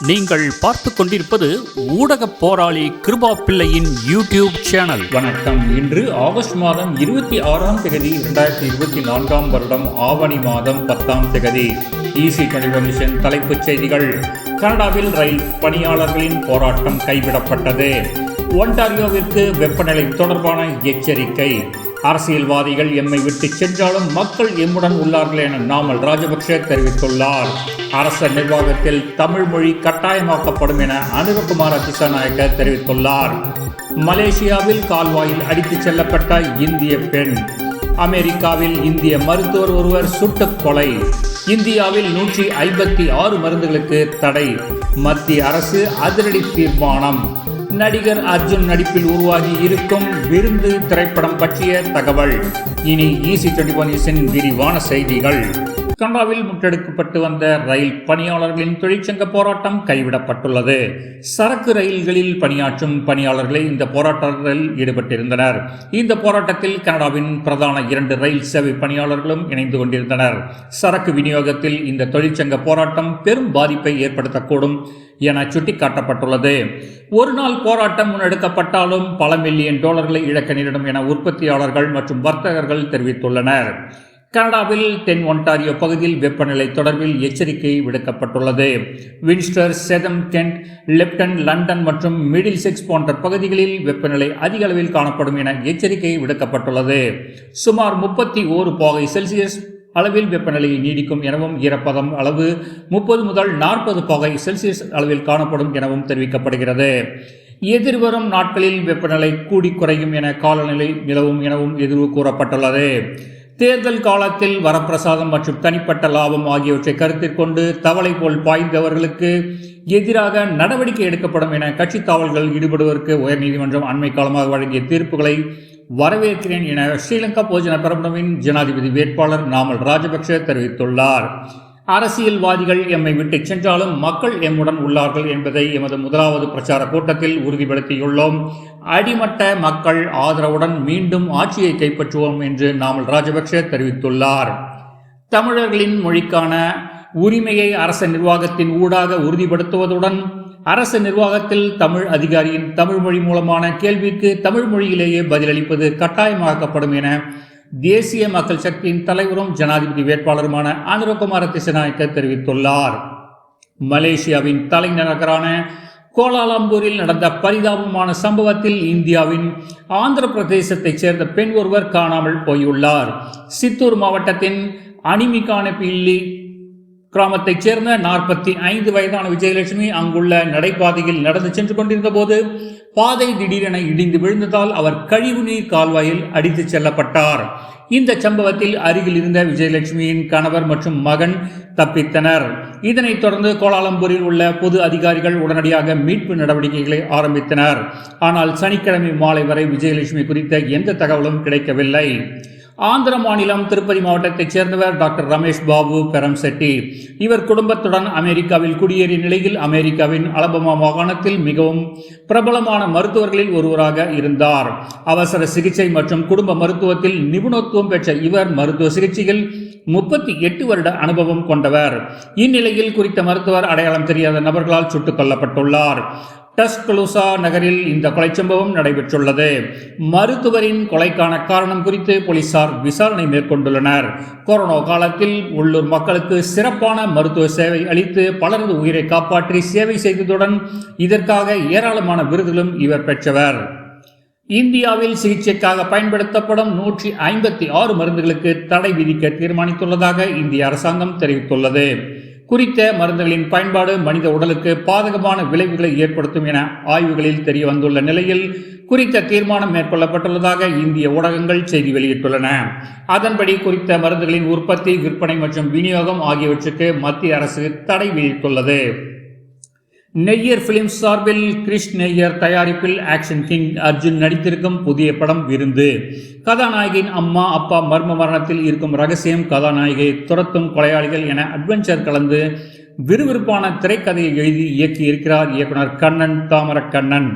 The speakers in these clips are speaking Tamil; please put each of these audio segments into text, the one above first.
நீங்கள் பார்த்து கொண்டிருப்பது ஊடக போராளி கிருபா பிள்ளையின் யூடியூப் சேனல். வணக்கம். இன்று ஆகஸ்ட் மாதம் இருபத்தி ஆறாம் தேதி இரண்டாயிரத்தி இருபத்தி நான்காம் வருடம் ஆவணி மாதம் பத்தாம் தேதி. ஈசி கணிவமிஷன் தலைப்புச் செய்திகள். கனடாவில் ரயில் பணியாளர்களின் போராட்டம் கைவிடப்பட்டது. ஒன்டாரியோவிற்கு வெப்பநிலை தொடர்பான எச்சரிக்கை. அரசியல்வாதிகள் எம்மை விட்டு சென்றாலும் மக்கள் எம்முடன் உள்ளார்கள் என நாமல் ராஜபக்ஷ தெரிவித்துள்ளார். அரச நிர்வாகத்தில் தமிழ் மொழி கட்டாயமாக்கப்படும் என அனுரகுமார திசாநாயக்க தெரிவித்துள்ளார். மலேசியாவில் கால்வாயில் அடித்துச் செல்லப்பட்ட இந்திய பெண். அமெரிக்காவில் இந்திய மருத்துவர் ஒருவர் சுட்டுக் கொலை. இந்தியாவில் நூற்றி ஐம்பத்தி ஆறு மருந்துகளுக்கு தடை. மத்திய அரசு அதிரடி தீர்மானம். நடிகர் அர்ஜுன் நடிப்பில் உருவாகி இருக்கும் விருந்து திரைப்படம் பற்றிய தகவல். இனி ஈசி டுவெண்டி விரிவான செய்திகள். கனடாவில் முற்றெடுக்கப்பட்டு வந்த ரயில் பணியாளர்களின் தொழிற்சங்க போராட்டம் கைவிடப்பட்டுள்ளது. சரக்கு ரயில்களில் பணியாற்றும் பணியாளர்களை இந்த போராட்டத்தில் ஈடுபட்டிருந்தனர். இந்த போராட்டத்தில் கனடாவின் பிரதான இரண்டு ரயில் சேவை பணியாளர்களும் இணைந்து கொண்டிருந்தனர். சரக்கு விநியோகத்தில் இந்த தொழிற்சங்க போராட்டம் பெரும் பாதிப்பை ஏற்படுத்தக்கூடும் என சுட்டிக்காட்டப்பட்டுள்ளது. ஒரு நாள் போராட்டம் முன்னெடுக்கப்பட்டாலும் பல மில்லியன் டாலர்களை இழக்க நேரிடும் என உற்பத்தியாளர்கள் மற்றும் வர்த்தகர்கள் தெரிவித்துள்ளனர். கனடாவில் தென் ஒன்டாரியோ பகுதியில் வெப்பநிலை தொடர்பில் எச்சரிக்கை விடுக்கப்பட்டுள்ளது. Windsor Chatham Kent Leyton London மற்றும் மிடில் செக்ஸ் போன்ற பகுதிகளில் வெப்பநிலை அதிக அளவில் காணப்படும் என எச்சரிக்கை விடுக்கப்பட்டுள்ளது. சுமார் முப்பத்தி ஓரு பாகை செல்சியஸ் அளவில் வெப்பநிலை நீடிக்கும் எனவும் ஈரப்பதம் அளவு முப்பது முதல் நாற்பது பாகை செல்சியஸ் அளவில் காணப்படும் எனவும் தெரிவிக்கப்படுகிறது. எதிர்வரும் நாட்களில் வெப்பநிலை கூடி குறையும் என காலநிலை நிலவும் எனவும் எதிர்வு கூறப்பட்டுள்ளது. தேர்தல் காலத்தில் வரப்பிரசாதம் மற்றும் தனிப்பட்ட லாபம் ஆகியவற்றை கருத்தில் கொண்டு தவளை போல் பாய்ந்தவர்களுக்கு எதிராக நடவடிக்கை எடுக்கப்படும் என கட்சி தாவல்கள் ஈடுபடுவதற்கு உயர்நீதிமன்றம் அண்மை காலமாக வழங்கிய தீர்ப்புகளை வரவேற்கிறேன் என ஸ்ரீலங்கா போஜன பிரபலமின் ஜனாதிபதி வேட்பாளர் நாமல் ராஜபக்ஷ தெரிவித்துள்ளார். அரசியல்வாதிகள் எம்மை விட்டு சென்றாலும் மக்கள் எம்முடன் உள்ளார்கள் என்பதை எமது முதலாவது பிரச்சார கூட்டத்தில் உறுதிப்படுத்தியுள்ளோம். அடிமட்ட மக்கள் ஆதரவுடன் மீண்டும் ஆட்சியை கைப்பற்றுவோம் என்று நாமல் ராஜபக்ஷ தெரிவித்துள்ளார். தமிழர்களின் மொழிக்கான உரிமையை அரச நிர்வாகத்தின் ஊடாக உறுதிப்படுத்துவதுடன் அரசு நிர்வாகத்தில் தமிழ் அதிகாரியின் தமிழ் மொழி மூலமான கேள்விக்கு தமிழ் மொழியிலேயே பதிலளிப்பது கட்டாயமாக்கப்படும் என தேசிய மக்கள் சக்தியின் தலைவரும் ஜனாதிபதி வேட்பாளருமான அனுரகுமார திசநாயக்க தெரிவித்துள்ளார். மலேசியாவின் தலைநகரான கோலாலம்பூரில் நடந்த பரிதாபமான சம்பவத்தில் இந்தியாவின் ஆந்திர பிரதேசத்தைச் சேர்ந்த பெண் ஒருவர் காணாமல் போயுள்ளார். சித்தூர் மாவட்டத்தின் அனிமிகான பில்லி கிராமத்தைச் சேர்ந்த நாற்பத்தி ஐந்து வயதான விஜயலட்சுமி அங்குள்ள நடைபாதையில் நடந்து சென்று கொண்டிருந்த போது பாதை திடீரென இடிந்து விழுந்ததால் அவர் கழிவுநீர் கால்வாயில் அடித்துச் செல்லப்பட்டார். இந்த சம்பவத்தில் அருகில் இருந்த விஜயலட்சுமியின் கணவர் மற்றும் மகன் தப்பித்தனர். இதனைத் தொடர்ந்து கோலாலம்பூரில் உள்ள பொது அதிகாரிகள் உடனடியாக மீட்பு நடவடிக்கைகளை ஆரம்பித்தனர். ஆனால் சனிக்கிழமை மாலை வரை விஜயலட்சுமி குறித்த எந்த தகவலும் கிடைக்கவில்லை. ஆந்திர மாநிலம் திருப்பதி மாவட்டத்தைச் சேர்ந்தவர் டாக்டர் ரமேஷ் பாபு பெரம் செட்டி இவர் குடும்பத்துடன் அமெரிக்காவில் குடியேறிய நிலையில் அமெரிக்காவின் அலபமா மாகாணத்தில் மிகவும் பிரபலமான மருத்துவர்களில் ஒருவராக இருந்தார். அவசர சிகிச்சை மற்றும் குடும்ப மருத்துவத்தில் நிபுணத்துவம் பெற்ற இவர் மருத்துவ சிகிச்சையில் முப்பத்தி எட்டு வருட அனுபவம் கொண்டவர். இந்நிலையில் குறித்த மருத்துவர் அடையாளம் தெரியாத நபர்களால் சுட்டுக் கொல்லப்பட்டுள்ளார். டஸ்கலுசா நகரில் இந்த கொலை சம்பவம் நடைபெற்றுள்ளது. மருத்துவரின் கொலைக்கான காரணம் குறித்து போலீசார் விசாரணை மேற்கொண்டுள்ளனர். கொரோனா காலத்தில் உள்ளூர் மக்களுக்கு சிறப்பான மருத்துவ சேவை அளித்து பலரது உயிரை காப்பாற்றி சேவை செய்ததுடன் இதற்காக ஏராளமான விருதுகளும் இவர் பெற்றவர். இந்தியாவில் சிகிச்சைக்காக பயன்படுத்தப்படும் நூற்றி ஐம்பத்தி ஆறு மருந்துகளுக்கு தடை விதிக்க தீர்மானித்துள்ளதாக இந்திய அரசாங்கம் தெரிவித்துள்ளது. குறித்த மருந்துகளின் பயன்பாடு மனித உடலுக்கு பாதகமான விளைவுகளை ஏற்படுத்தும் என ஆய்வுகளில் தெரிய வந்துள்ள நிலையில் குறித்த தீர்மானம் மேற்கொள்ளப்பட்டுள்ளதாக இந்திய ஊடகங்கள் செய்தி வெளியிட்டுள்ளன. அதன்படி குறித்த மருந்துகளின் உற்பத்தி விற்பனை மற்றும் விநியோகம் ஆகியவற்றுக்கு மத்திய அரசு தடை விதித்துள்ளது. நெய்யர் பிலிம் சார்பில் கிறிஷ் நெய்யர் தயாரிப்பில் ஆக்ஷன் கிங் அர்ஜுன் நடித்திருக்கும் புதிய படம் விருந்து. கதாநாயகியின் அம்மா அப்பா மர்ம மரணத்தில் இருக்கும் ரகசியம் கதாநாயகியை துரத்தும் கொலையாளிகள் என அட்வென்ச்சர் கலந்து விறுவிறுப்பான திரைக்கதையை எழுதி இயக்கியிருக்கிறார் இயக்குனர் கண்ணன் தாமர கண்ணன்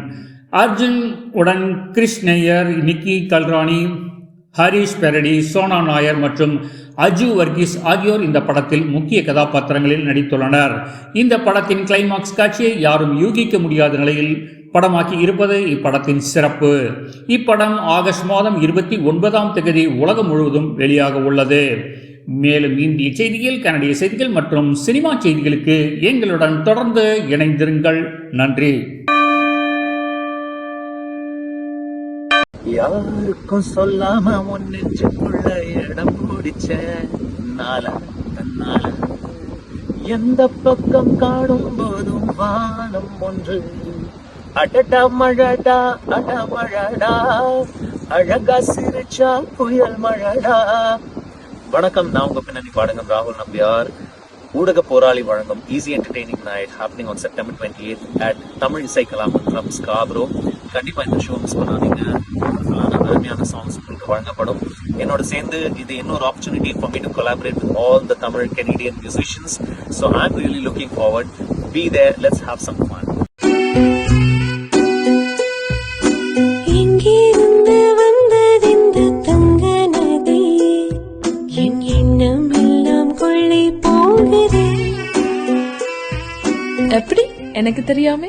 அர்ஜுன் உடன் கிறிஷ் நெய்யர் நிக்கி கல்ராணி ஹரிஷ் பெரடி சோனா நாயர் மற்றும் அஜு வர்கீஸ் ஆகியோர் இந்த படத்தில் முக்கிய கதாபாத்திரங்களில் நடித்துள்ளனர். இந்த படத்தின் கிளைமாக்ஸ் காட்சியை யாரும் யூகிக்க முடியாத நிலையில் படமாக்கி இருப்பது இப்படத்தின் சிறப்பு. இப்படம் ஆகஸ்ட் மாதம் இருபத்தி ஒன்பதாம் தேதி உலகம் முழுவதும் வெளியாக உள்ளது. மேலும் இந்திய செய்திகள் கனடிய செய்திகள் மற்றும் சினிமா செய்திகளுக்கு எங்களுடன் தொடர்ந்து இணைந்திருங்கள். நன்றி. யாருக்கும் சொல்லாம ஒன்னு இடம் பிடிச்ச நாள தன்னால. எந்த பக்கம் காணும் போதும் வானம் ஒன்று. அடடா மழடா அட மழடா. அழகா சிரிச்சா புயல் மழடா. வணக்கம் நான் உங்க பின்னணி பாடகம் ராகுல் நம்பியார். ஊடக போராளி வழங்கும் easy entertaining night happening on September twenty eight at Tamil Isai Kalamandram Scarborough கண்டிப்பா இந்த ஷோ மிஸ் பண்ணாதீங்க. அருமையான சாங்ஸ் உங்களுக்கு வழங்கப்படும். என்னோட சேர்ந்து இது இன்னொரு opportunity for me to collaborate with all the Tamil Canadian musicians so I am really looking forward be there let's have some fun எப்படி? எனக்கு தெரியாம.